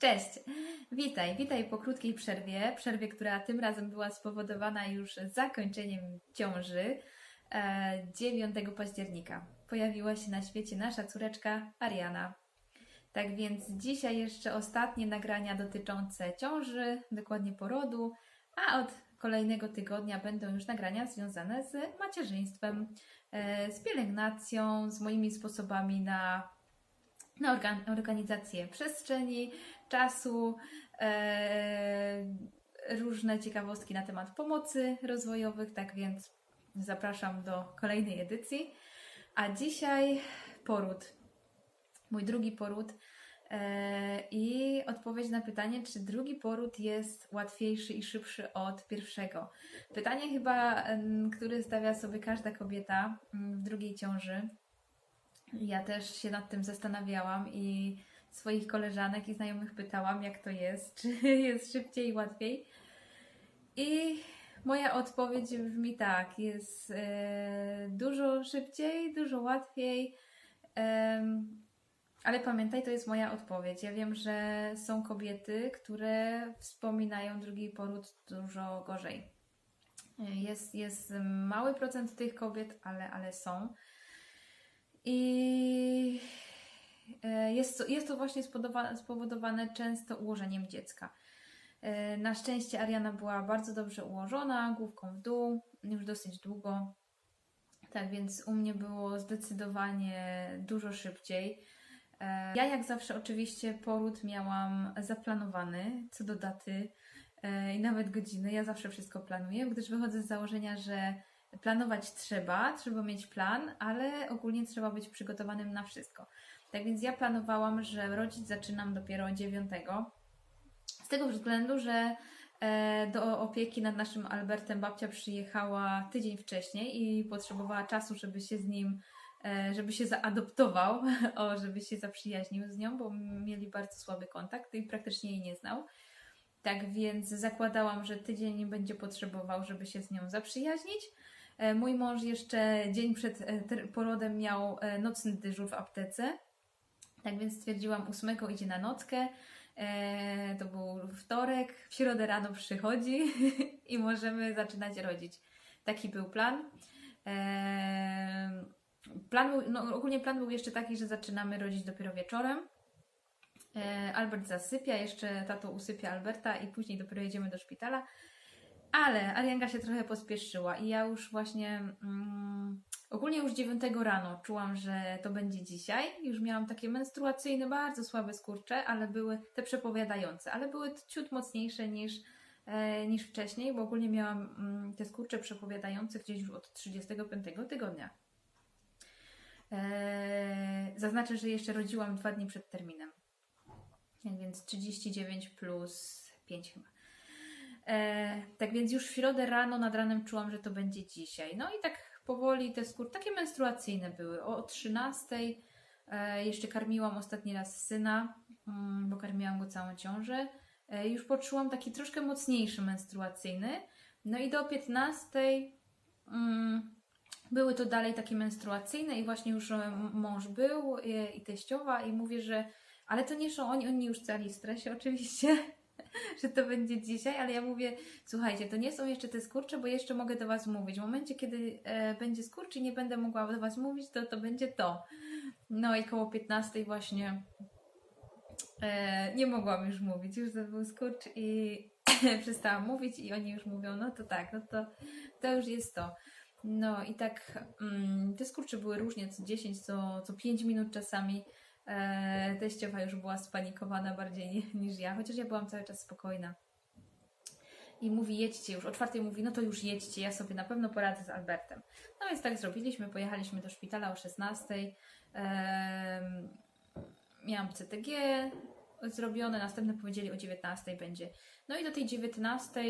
Cześć! Witaj, witaj po krótkiej przerwie. Przerwie, która tym razem była spowodowana już zakończeniem ciąży e, 9 października. Pojawiła się na świecie nasza córeczka Ariana. Tak więc dzisiaj jeszcze ostatnie nagrania dotyczące ciąży, dokładnie porodu, a od kolejnego tygodnia będą już nagrania związane z macierzyństwem, e, z pielęgnacją, z moimi sposobami na, na organ- organizację przestrzeni, czasu, e, różne ciekawostki na temat pomocy rozwojowych, tak więc zapraszam do kolejnej edycji. A dzisiaj poród. Mój drugi poród. E, I odpowiedź na pytanie, czy drugi poród jest łatwiejszy i szybszy od pierwszego. Pytanie chyba, które stawia sobie każda kobieta mm, w drugiej ciąży. Ja też się nad tym zastanawiałam i swoich koleżanek i znajomych pytałam, jak to jest, czy jest szybciej i łatwiej. I moja odpowiedź brzmi tak: jest e, dużo szybciej, dużo łatwiej. ale pamiętaj, to jest moja odpowiedź. Ja wiem, że są kobiety, które wspominają drugi poród dużo gorzej. Jest, jest mały procent tych kobiet, ale, ale są. I e, jest to, jest to właśnie spowodowane, często ułożeniem dziecka. E, Na szczęście Ariana była bardzo dobrze ułożona, główką w dół, już dosyć długo. Tak więc u mnie było zdecydowanie dużo szybciej. E, Ja jak zawsze oczywiście poród miałam zaplanowany co do daty i nawet godziny. Ja zawsze wszystko planuję, gdyż wychodzę z założenia, że planować trzeba, trzeba mieć plan, ale ogólnie trzeba być przygotowanym na wszystko. Tak więc ja planowałam, że rodzić zaczynam dopiero 9. Z tego względu, że e, do opieki nad naszym Albertem babcia przyjechała tydzień wcześniej i potrzebowała czasu, żeby się z nim, e, żeby się zaadoptował, o, żeby się zaprzyjaźnił z nią, bo mieli bardzo słaby kontakt i praktycznie jej nie znał. Tak więc zakładałam, że tydzień będzie potrzebował, żeby się z nią zaprzyjaźnić. E, Mój mąż jeszcze dzień przed e, porodem miał e, nocny dyżur w aptece. Tak więc stwierdziłam, 8 idzie na nockę. To był wtorek, w środę rano przychodzi i możemy zaczynać rodzić. Taki był plan. Plan był, no, ogólnie plan był jeszcze taki, że zaczynamy rodzić dopiero wieczorem. Albert zasypia, jeszcze tato usypia Alberta i później dopiero jedziemy do szpitala. Ale Arianka się trochę pospieszyła i ja już właśnie mm, ogólnie już 9 rano czułam, że to będzie dzisiaj. Już miałam takie menstruacyjne, bardzo słabe skurcze, ale były te przepowiadające, ale były ciut mocniejsze niż, e, niż wcześniej, bo ogólnie miałam mm, te skurcze przepowiadające gdzieś już od 35 tygodnia. E, zaznaczę, że jeszcze rodziłam dwa dni przed terminem. Więc 39 plus 5 chyba. E, tak więc już w środę rano nad ranem czułam, że to będzie dzisiaj. No i tak powoli te skóry, takie menstruacyjne były. O 13 e, jeszcze karmiłam ostatni raz syna, mm, bo karmiłam go całą ciążę. E, już poczułam taki troszkę mocniejszy menstruacyjny. No i do 15 mm, były to dalej takie menstruacyjne i właśnie już e, mąż był e, i teściowa i mówię, że ale to nie są oni, oni już cali w stresie oczywiście, że to będzie dzisiaj, ale ja mówię, słuchajcie, to nie są jeszcze te skurcze, bo jeszcze mogę do Was mówić. W momencie, kiedy e, będzie skurcz i nie będę mogła do Was mówić, to to będzie to. No i koło 15 właśnie e, nie mogłam już mówić, już to był skurcz i przestałam mówić i oni już mówią, no to tak, no to, to już jest to. No i tak mm, te skurcze były różnie, co 10, co, co 5 minut czasami. E, teściowa już była spanikowana bardziej ni- niż ja, chociaż ja byłam cały czas spokojna. I mówi, jedźcie już. O czwartej mówi, no to już jedźcie, ja sobie na pewno poradzę z Albertem. No więc tak zrobiliśmy, pojechaliśmy do szpitala o 16. Em, miałam CTG zrobione, następne powiedzieli o 19 będzie. No i do tej 19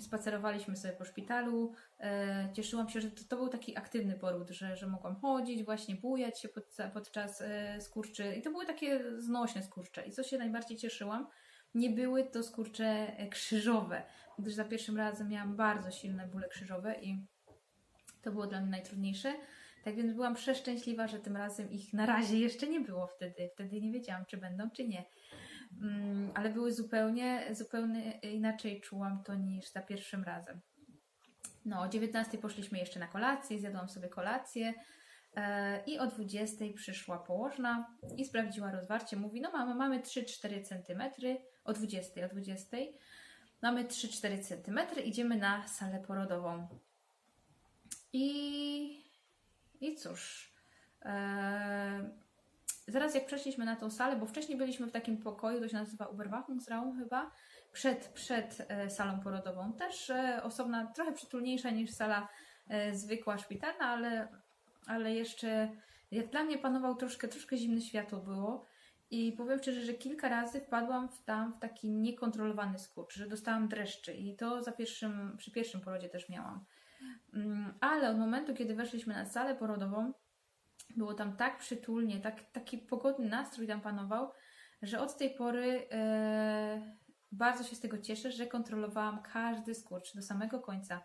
spacerowaliśmy sobie po szpitalu. E, cieszyłam się, że to, to był taki aktywny poród, że, że mogłam chodzić, właśnie bujać się pod, podczas e, skurczy. I to były takie znośne skurcze. I co się najbardziej cieszyłam, nie były to skurcze krzyżowe, gdyż za pierwszym razem miałam bardzo silne bóle krzyżowe i to było dla mnie najtrudniejsze. Tak więc byłam przeszczęśliwa, że tym razem ich na razie jeszcze nie było wtedy. Wtedy nie wiedziałam, czy będą, czy nie. Mm, ale były zupełnie, zupełnie inaczej czułam to niż za pierwszym razem. No, o 19 poszliśmy jeszcze na kolację, zjadłam sobie kolację e, i o 20 przyszła położna i sprawdziła rozwarcie. Mówi, no mamy, mamy 3-4 cm, o 20, o 20 mamy 3-4 cm, idziemy na salę porodową. I, i cóż, e, zaraz jak przeszliśmy na tą salę, bo wcześniej byliśmy w takim pokoju, to się nazywa Uberwachungsraum chyba, przed, przed e, salą porodową. Też e, osobna, trochę przytulniejsza niż sala e, zwykła, szpitalna, ale, ale jeszcze jak dla mnie panował troszkę, troszkę zimne światło było. I powiem szczerze, że kilka razy wpadłam w tam w taki niekontrolowany skurcz, że dostałam dreszczy i to za pierwszym, przy pierwszym porodzie też miałam. Mm, Ale od momentu, kiedy weszliśmy na salę porodową, było tam tak przytulnie, tak, taki pogodny nastrój tam panował, że od tej pory e, bardzo się z tego cieszę, że kontrolowałam każdy skurcz do samego końca.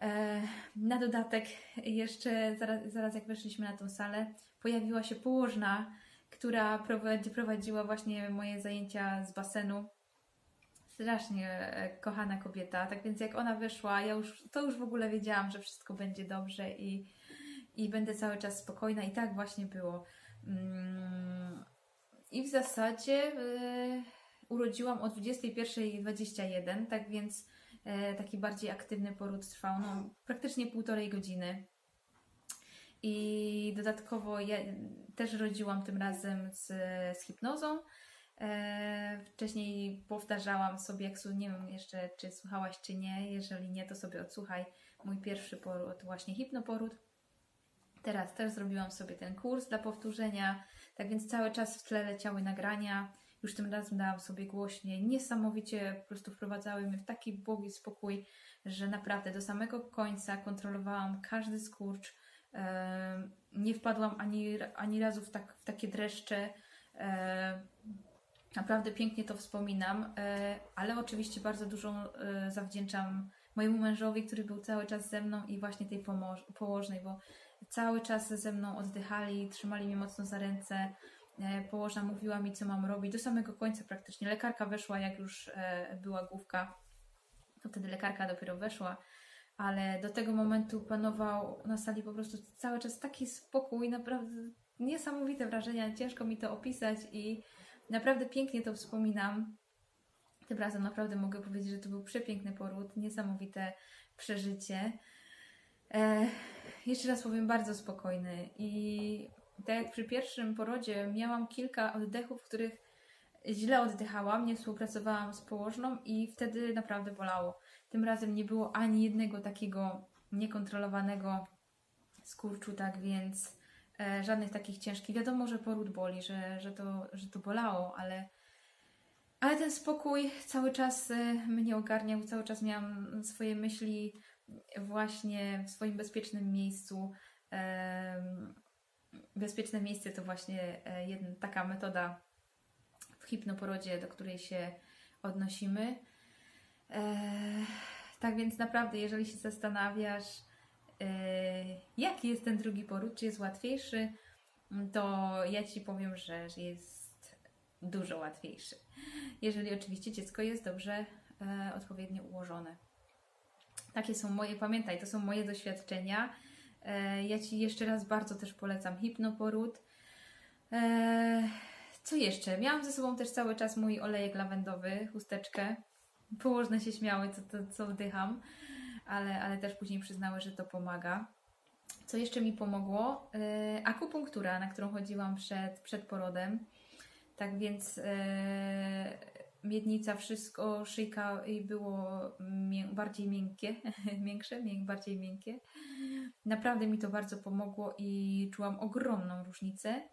E, na dodatek, jeszcze zaraz, zaraz jak weszliśmy na tą salę, pojawiła się położna, która prowadzi, prowadziła właśnie moje zajęcia z basenu. Strasznie e, kochana kobieta, tak więc jak ona wyszła, ja już, to już w ogóle wiedziałam, że wszystko będzie dobrze i, i będę cały czas spokojna i tak właśnie było. Mm, I w zasadzie e, urodziłam o 21.21, tak więc e, taki bardziej aktywny poród trwał no, praktycznie półtorej godziny. I dodatkowo ja też rodziłam tym razem z, z hipnozą. E, wcześniej powtarzałam sobie, jak nie wiem jeszcze, czy słuchałaś, czy nie. Jeżeli nie, to sobie odsłuchaj mój pierwszy poród, właśnie hipnoporód. Teraz też zrobiłam sobie ten kurs dla powtórzenia, tak więc cały czas w tle leciały nagrania. Już tym razem dałam sobie głośniej. Niesamowicie po prostu wprowadzały mnie w taki błogi spokój, że naprawdę do samego końca kontrolowałam każdy skurcz. Nie wpadłam ani, ani razu w, tak, w takie dreszcze. Naprawdę pięknie to wspominam, e, ale oczywiście bardzo dużo e, zawdzięczam mojemu mężowi, który był cały czas ze mną i właśnie tej położnej, bo cały czas ze mną oddychali, trzymali mnie mocno za ręce. E, Położna mówiła mi, co mam robić, do samego końca praktycznie. Lekarka weszła, jak już e, była główka, to wtedy lekarka dopiero weszła, ale do tego momentu panował na sali po prostu cały czas taki spokój, naprawdę niesamowite wrażenia, ciężko mi to opisać i naprawdę pięknie to wspominam. Tym razem naprawdę mogę powiedzieć, że to był przepiękny poród, niesamowite przeżycie. E, jeszcze raz powiem, bardzo spokojny. I tak jak przy pierwszym porodzie miałam kilka oddechów, w których źle oddychałam, nie współpracowałam z położną i wtedy naprawdę bolało. Tym razem nie było ani jednego takiego niekontrolowanego skurczu, tak więc e, żadnych takich ciężkich. Wiadomo, że poród boli, że, że, to, że to bolało, ale, ale ten spokój cały czas e, mnie ogarniał, cały czas miałam swoje myśli właśnie w swoim bezpiecznym miejscu. Bezpieczne miejsce to właśnie e, jedna taka metoda w hipnoporodzie, do której się odnosimy. E, tak więc naprawdę, jeżeli się zastanawiasz, e, jaki jest ten drugi poród, czy jest łatwiejszy, to ja Ci powiem, że jest dużo łatwiejszy. Jeżeli oczywiście dziecko jest dobrze, odpowiednio ułożone. Takie są moje, pamiętaj, to są moje doświadczenia. E, Ja Ci jeszcze raz bardzo też polecam hipnoporód. E, Co jeszcze? Miałam ze sobą też cały czas mój olejek lawendowy, chusteczkę. Położne się śmiały, co, co, co wdycham, ale, ale też później przyznały, że to pomaga. Co jeszcze mi pomogło? E, Akupunktura, na którą chodziłam przed, przed porodem. Tak więc miednica, wszystko, szyjka i było mię- bardziej miękkie, miększe, mięk, bardziej miękkie. Naprawdę mi to bardzo pomogło i czułam ogromną różnicę.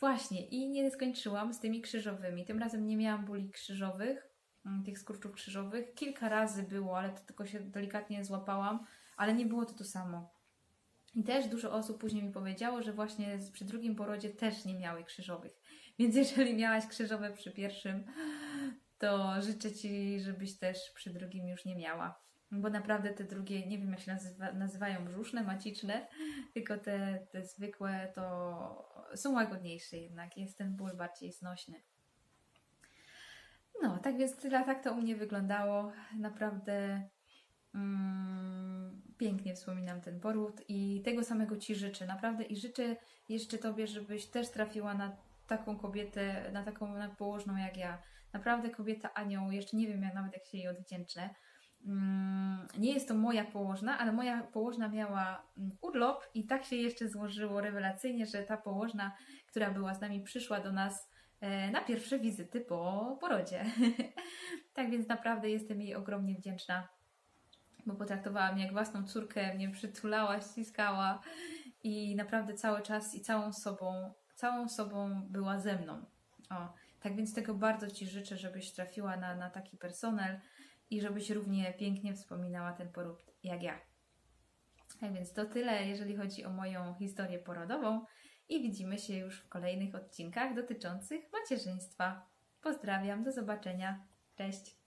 Właśnie, i nie skończyłam z tymi krzyżowymi. Tym razem nie miałam bóli krzyżowych, mm, tych skurczów krzyżowych. Kilka razy było, ale to tylko się delikatnie złapałam, ale nie było to to samo. I też dużo osób później mi powiedziało, że właśnie przy drugim porodzie też nie miały krzyżowych. Więc jeżeli miałaś krzyżowe przy pierwszym, to życzę Ci, żebyś też przy drugim już nie miała. Bo naprawdę te drugie, nie wiem jak się nazywa, nazywają, brzuszne, maciczne, tylko te, te zwykłe to są łagodniejsze jednak, jest ten ból bardziej znośny. No, tak więc tyle, tak to u mnie wyglądało. Naprawdę mm, pięknie wspominam ten poród i tego samego Ci życzę. Naprawdę i życzę jeszcze Tobie, żebyś też trafiła na taką kobietę, na taką na położną jak ja. Naprawdę kobieta anioł, jeszcze nie wiem jak nawet jak się jej odwdzięczę. Mm, Nie jest to moja położna, ale moja położna miała mm, urlop i tak się jeszcze złożyło rewelacyjnie, że ta położna, która była z nami, przyszła do nas e, na pierwsze wizyty po porodzie. tak więc naprawdę jestem jej ogromnie wdzięczna, bo potraktowała mnie jak własną córkę, mnie przytulała, ściskała i naprawdę cały czas i całą sobą, całą sobą była ze mną. O, tak więc tego bardzo Ci życzę, żebyś trafiła na, na taki personel i żebyś równie pięknie wspominała ten poród jak ja. Tak więc to tyle, jeżeli chodzi o moją historię porodową i widzimy się już w kolejnych odcinkach dotyczących macierzyństwa. Pozdrawiam, do zobaczenia. Cześć!